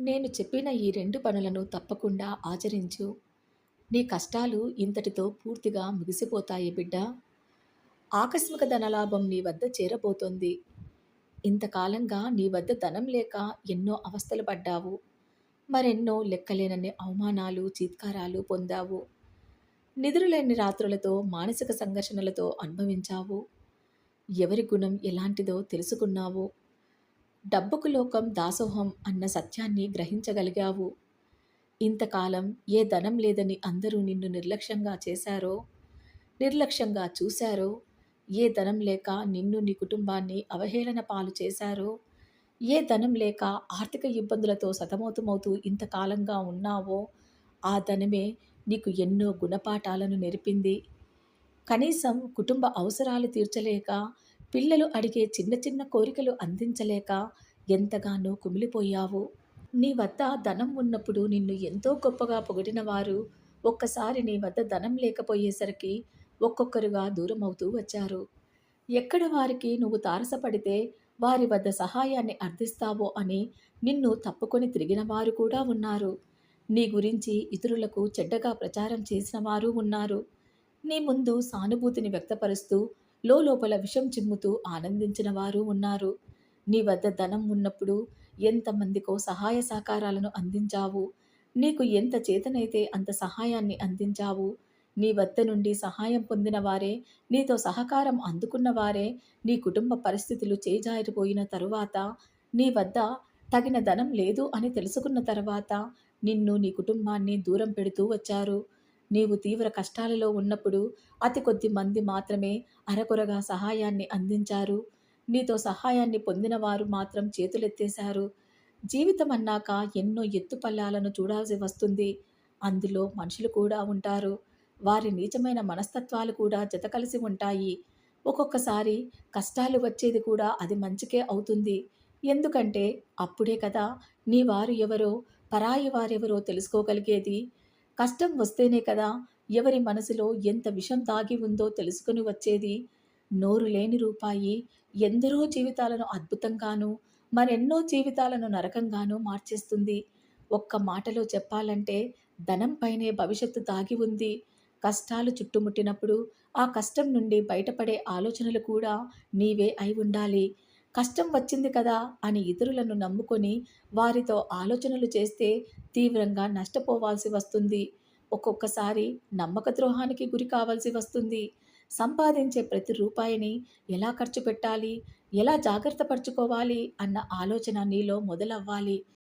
నేను చెప్పిన ఈ రెండు పనులను తప్పకుండా ఆచరించు. నీ కష్టాలు ఇంతటితో పూర్తిగా ముగిసిపోతాయి బిడ్డ ఆకస్మిక ధనలాభం నీ వద్ద చేరబోతోంది. ఇంతకాలంగా నీ వద్ద ధనం లేక ఎన్నో అవస్థలు పడ్డావు. మరెన్నో లెక్కలేనన్ని అవమానాలు, చీత్కారాలు పొందావు. నిద్రలేని రాత్రులతో, మానసిక సంఘర్షణలతో అనుభవించావు. ఎవరి గుణం ఎలాంటిదో తెలుసుకున్నావు. డబ్బుకు లోకం దాసోహం అన్న సత్యాన్ని గ్రహించగలిగావు. ఇంతకాలం ఏ ధనం లేదని అందరూ నిన్ను నిర్లక్ష్యంగా చేశారో, నిర్లక్ష్యంగా చూశారో, ఏ ధనం లేక నిన్ను నీ కుటుంబాన్ని అవహేళన పాలు చేశారో, ఏ ధనం లేక ఆర్థిక ఇబ్బందులతో సతమతమవుతూ ఇంతకాలంగా ఉన్నావో, ఆ ధనమే నీకు ఎన్నో గుణపాఠాలను నేర్పింది. కనీసం కుటుంబ అవసరాలు తీర్చలేక, పిల్లలు అడిగే చిన్న చిన్న కోరికలు అందించలేక ఎంతగానో కుమిలిపోయావు. నీ వద్ద ధనం ఉన్నప్పుడు నిన్ను ఎంతో గొప్పగా పొగిడినవారు ఒక్కసారి నీ వద్ద ధనం లేకపోయేసరికి ఒక్కొక్కరుగా దూరమవుతూ వచ్చారు. ఎక్కడ వారికి నువ్వు తారసపడితే వారి వద్ద సహాయాన్ని అర్థిస్తావో అని నిన్ను తప్పుకొని తిరిగినవారు కూడా ఉన్నారు. నీ గురించి ఇతరులకు చెడ్డగా ప్రచారం చేసినవారు ఉన్నారు. నీ ముందు సానుభూతిని వ్యక్తపరుస్తూ లోలోపల విషం చిమ్ముతూ ఆనందించిన వారు ఉన్నారు. నీ వద్ద ధనం ఉన్నప్పుడు ఎంతమందికో సహాయ సహకారాలను అందించావు. నీకు ఎంత చేతనైతే అంత సహాయాన్ని అందించావు. నీ వద్ద నుండి సహాయం పొందిన వారే, నీతో సహకారం అందుకున్న వారే నీ కుటుంబ పరిస్థితులు చేజారిపోయిన తరువాత, నీ వద్ద తగిన ధనం లేదు అని తెలుసుకున్న తర్వాత నిన్ను, నీ కుటుంబాన్ని దూరం పెడుతూ వచ్చారు. నీవు తీవ్ర కష్టాలలో ఉన్నప్పుడు అతి కొద్ది మంది మాత్రమే అరకొరగా సహాయాన్ని అందించారు. నీతో సహాయాన్ని పొందిన వారు మాత్రం చేతులెత్తేశారు. జీవితం అన్నాక ఎన్నో ఎత్తుపల్లాలను చూడాల్సి వస్తుంది. అందులో మనుషులు కూడా ఉంటారు. వారి నీచమైన మనస్తత్వాలు కూడా జతకలిసి ఉంటాయి. ఒక్కొక్కసారి కష్టాలు వచ్చేది కూడా అది మంచికే అవుతుంది. ఎందుకంటే అప్పుడే కదా నీ వారు ఎవరో, పరాయి వారెవరో తెలుసుకోగలిగేది. కష్టం వస్తేనే కదా ఎవరి మనసులో ఎంత విషం దాగి ఉందో తెలుసుకుని వచ్చేది. నోరు లేని రూపాయి ఎందరో జీవితాలను అద్భుతంగానూ, మరెన్నో జీవితాలను నరకంగానూ మార్చేస్తుంది. ఒక్క మాటలో చెప్పాలంటే ధనం పైనే భవిష్యత్తు దాగి ఉంది. కష్టాలు చుట్టుముట్టినప్పుడు ఆ కష్టం నుండి బయటపడే ఆలోచనలు కూడా నీవే అయి ఉండాలి. కష్టం వచ్చింది కదా అని ఇతరులను నమ్ముకొని వారితో ఆలోచనలు చేస్తే తీవ్రంగా నష్టపోవాల్సి వస్తుంది. ఒక్కొక్కసారి నమ్మక ద్రోహానికి గురి కావాల్సి వస్తుంది. సంపాదించే ప్రతి రూపాయిని ఎలా ఖర్చు పెట్టాలి, ఎలా జాగ్రత్త పరుచుకోవాలి అన్న ఆలోచన నీలో మొదలవ్వాలి.